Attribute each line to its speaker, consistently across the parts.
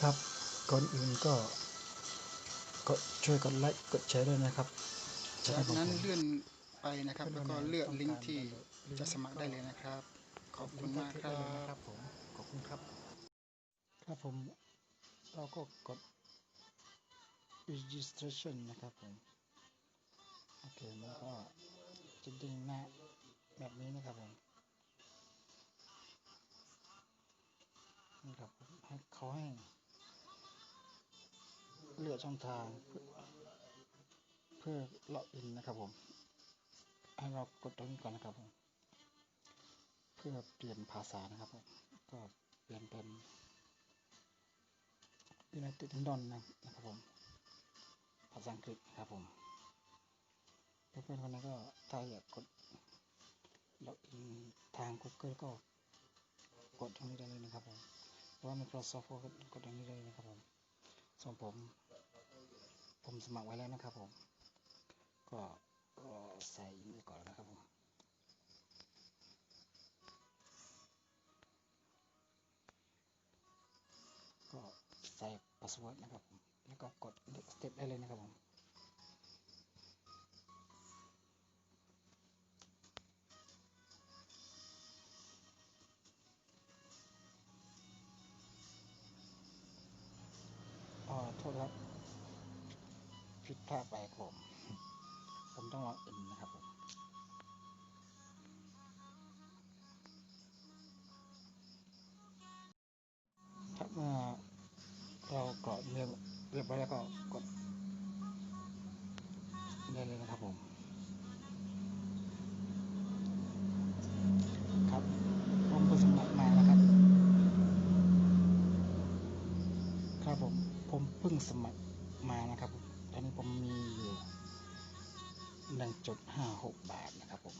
Speaker 1: ครับก่อนอื่นก็ก็ช่วยกดไลค์กดแชร์ด้วยนะครับจะ
Speaker 2: จา
Speaker 1: ได้
Speaker 2: ก
Speaker 1: ผม
Speaker 2: นั้นเลื่อนไปนะครับ แล้วก็เลือกลิงก์ที่จะสมัครได้เลยนะครับ ขอบคุณมากครั
Speaker 1: ลิงก์
Speaker 2: บ
Speaker 1: ได้เลยนะครับผมขอบคุณครับ ครับผมเราก็กด registration นะครับผมโอเคมันก็จะดึงหน้าแบบนี้นะครับผมนี่ครับผมให้เขาให้ เลือกช่องทาง เพื่อเล็อกอินนะครับผมให้เรากดตรงนี้ก่อนนะครับผมเพื่อเปลี่ยนภาษานะครับผมก็เปลี่ยนเป็น United Kingdom นะครับผมภาษาอังกฤษนะครับผมเพื่อนๆคนนั้นก็ถ้าอยากกดล็อกอินทาง Google ก็กดตรงนี้ได้เลยนะครับผมหรือว่า Microsoft ก็กดตรงนี้ได้เลยนะครับผมส่วนผม ผมสมัครไว้แล้วนะครับผม ก็ใส่อีเมลก่อนนะครับผมก็ใส่พาสเวิร์ดนะครับผม แล้วก็กด step ได้เลยนะครับผมอ๋อโทษครับ ผิดพลาไปผม ผมต้องล็อกอินนะครับผมครับเมื่อเรากรอกเรียบเรียบร้อยแล้วก็กดได้เลยนะครับผมครับผมเพิ่งสมัครมานะครับ ครับผมผมเพิ่งสมัครมานะครับผม อันนี้ผมมีอยู่หนึ่งจุดห้าหกบาทนะครับผม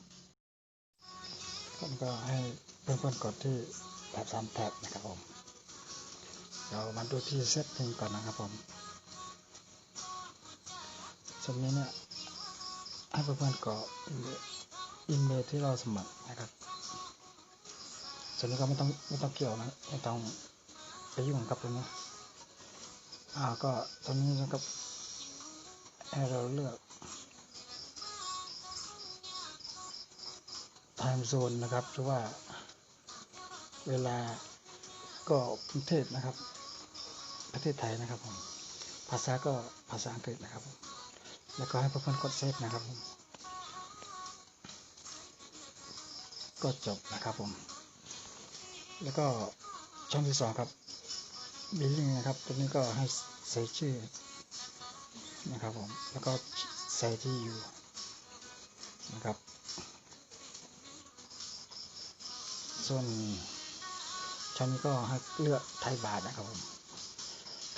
Speaker 1: ผมก็ให้เพื่อนๆกดที่แถบสามแถบนะครับผมเรามาดูที่เซตติ้งก่อนนะครับผมส่วนนี้เนี่ยให้เพื่อนๆกรอกอีเมลที่เราสมัครนะครับ ส่วนนี้ก็ไม่ต้องไม่ต้องเกี่ยวนะไม่ต้องไปยุ่งกับตรงนี้อ่าก็ตรงนี้นะครับ ให้เราเลือก time zone นะครับหรือว่าเวลาก็กรุงเทพนะครับ ประเทศไทยนะครับผมภาษาก็ภาษาอังกฤษนะครับ แล้วก็ให้เพื่อนๆกดเซฟนะครับผมก็จบนะครับผม แล้วก็ช่องที่สองครับบิลลิ่งนะครับ ตรงนี้ก็ให้ใส่ชื่อ นะครับผม แล้วก็ใส่ที่อยู่นะครับ ส่วนช่องนี้ก็ให้เลือกไทยบาทนะครับผม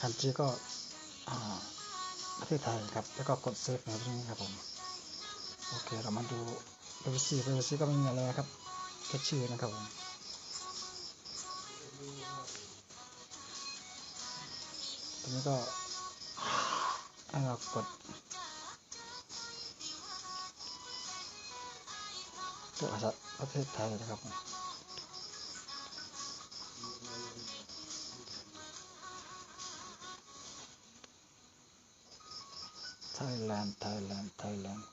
Speaker 1: คันจีก็ประเทศไทยครับ แล้วก็กดเซฟนะครับตรงนี้ครับผม โอเค เรามาดู privacy privacy ก็ไม่มีอะไรนะครับแค่ชื่อนะครับผมตรงนี้ก็ กดเลือกภาษาประเทศไทยนะครับไทยแลนด์ไทยแลนด์ไทยแลนด์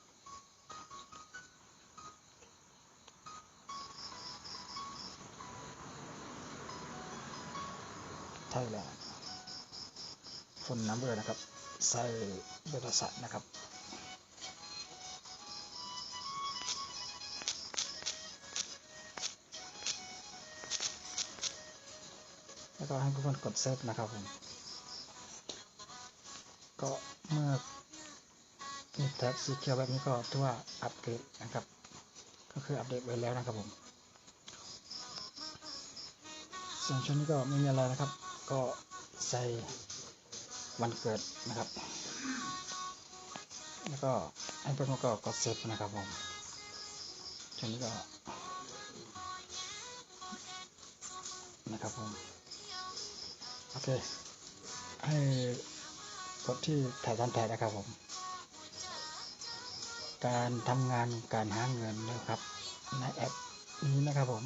Speaker 1: ไทยแลนด์ฟนน้ำเบอนะครับ ใส่เบอร์โทรศัพท์นะครับแล้วก็ให้เพื่อนกดเซฟนะครับผม ก็เมื่อมีแท็บสีเขียวแบบนี้ก็ถือว่าอัปเกรดนะครับ ก็คืออัปเดตไว้แล้วนะครับผมส่วนช่วงนี้ก็ไม่มีอะไรนะครับ ก็ใส่ วันเกิดนะครับ แล้วก็ให้เพื่อนก็กดเซฟนะครับผมช่วงนี้ก็ นะครับผม โอเค ให้กดที่แถ่ายตามแถบนะครับผม การทำงานการหาเงินนะครับ ในแอปนี้นะครับผม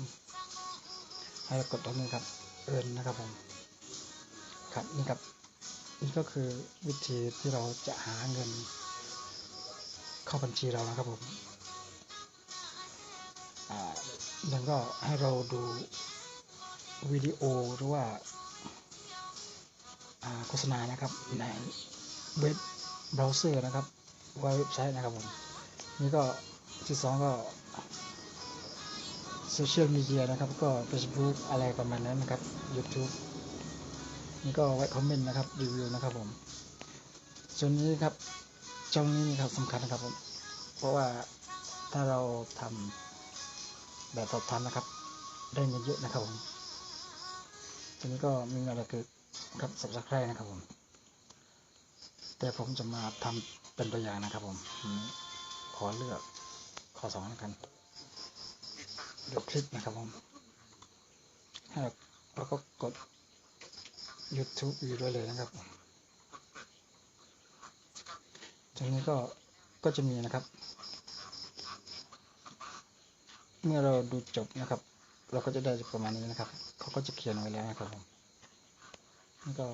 Speaker 1: ให้กดตรงนี้ครับเอินนะครับผม ครับนี่ครับ นี่ก็คือวิธีที่เราจะหาเงิน เข้าบัญชีเรานะครับผมอ่าหนึ่งก็ให้เราดูวิดีโอหรือว่าอ่าโฆษณานะครับในเว็บเบราว์เซอร์นะครับเว็บไซต์นะครับผมนี่ก็ที่สองก็โซเชียลมีเดียนะครับ ก็ Facebook อะไรประมาณนั้นนะครับ YouTube นี่ก็ไว้คอมเมนต์นะครับรีวิวนะครับผมส่วนนี้ครับช่องนี้นี่ครับสำคัญนะครับผมเพราะว่าถ้าเราทำแบบสอบทานนะครับ ได้เงินเยอะนะครับผมทีนี้ก็มีอะไรคือครับสับสไครนะครับผม แต่ผมจะมาทำเป็นตัวอย่างนะครับผมขอเลือกข้อสองแล้วกันดูคลิปนะครับผมให้เราเราก็กด YouTube อยู่ด้วยเลยนะครับตรงนี้ก็ก็จะมีนะครับ เมื่อเราดูจบนะครับ เราก็จะได้ประมาณนี้นะครับเขาก็จะเขียนไว้แล้วนะครับผมนี่ก็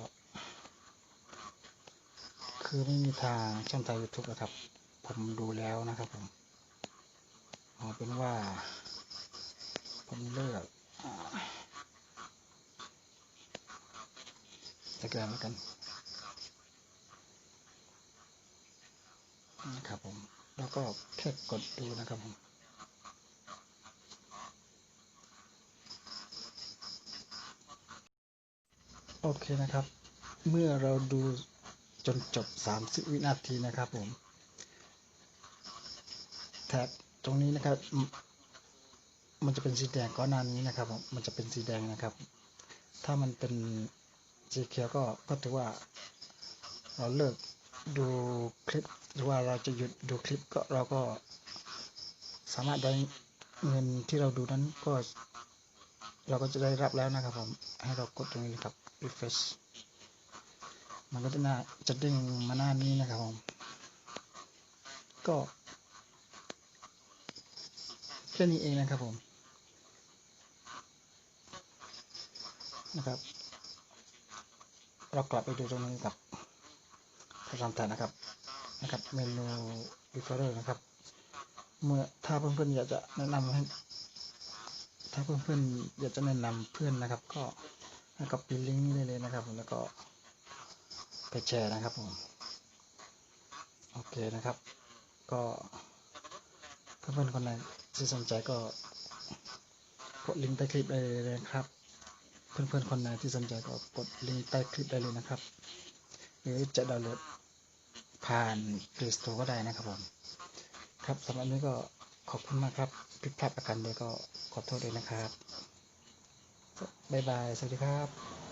Speaker 1: คือไม่มีทางช่องทาง YouTube นะครับ ผมดูแล้วนะครับผมเอาเป็นว่า ผมเลือก สแกนแล้วกันนะครับผม แล้วก็แค่กดดูนะครับผมโอเคนะครับ เมื่อเราดูจนจบ 30 วินาทีนะครับผม แท็บตรงนี้นะครับ มันจะเป็นสีแดงก่อนหน้านี้นะครับผม มันจะเป็นสีแดงนะครับ ถ้ามันเป็น สีเขียวก็ก็ถือว่าเราเลิกดูคลิปหรือว่าเราจะหยุดดูคลิปก็เราก็สามารถได้เงินที่เราดูนั้นก็ เราก็จะได้รับแล้วนะครับผมให้เรากดตรงนี้ครับ refresh มันก็จะหน้าจะเด้งมาหน้านี้นะครับผมก็แค่นี้เองนะครับผมนะครับ เรากลับไปดูตรงนี้กับพระรามแทนนะครับนะครับ เมนู referrer นะครับ เมื่อถ้าเพื่อนๆอยากจะแนะนำให้ถ้าเพื่อนๆอยากจะแนะนำเพื่อนนะครับ ก็ให้กับปีลิงก์นี้ได้เลยนะครับผมแล้วก็ไปแชร์นะครับผมโอเคนะครับ ก็เพื่อนๆคนไหนที่สนใจก็กดลิงก์ใต้คลิปได้เลยนะครับ เพื่อนๆคนไหนที่สนใจก็กดลิงก์ใต้คลิปได้เลยนะครับ หรือจะดาวน์โหลดผ่าน Play Store ก็ได้นะครับผมครับสำหรับวันนี้ก็ขอบคุณมากครับผิดพลาดประการใดก็ขอโทษด้วยนะครับบ๊ายบาย สวัสดีครับ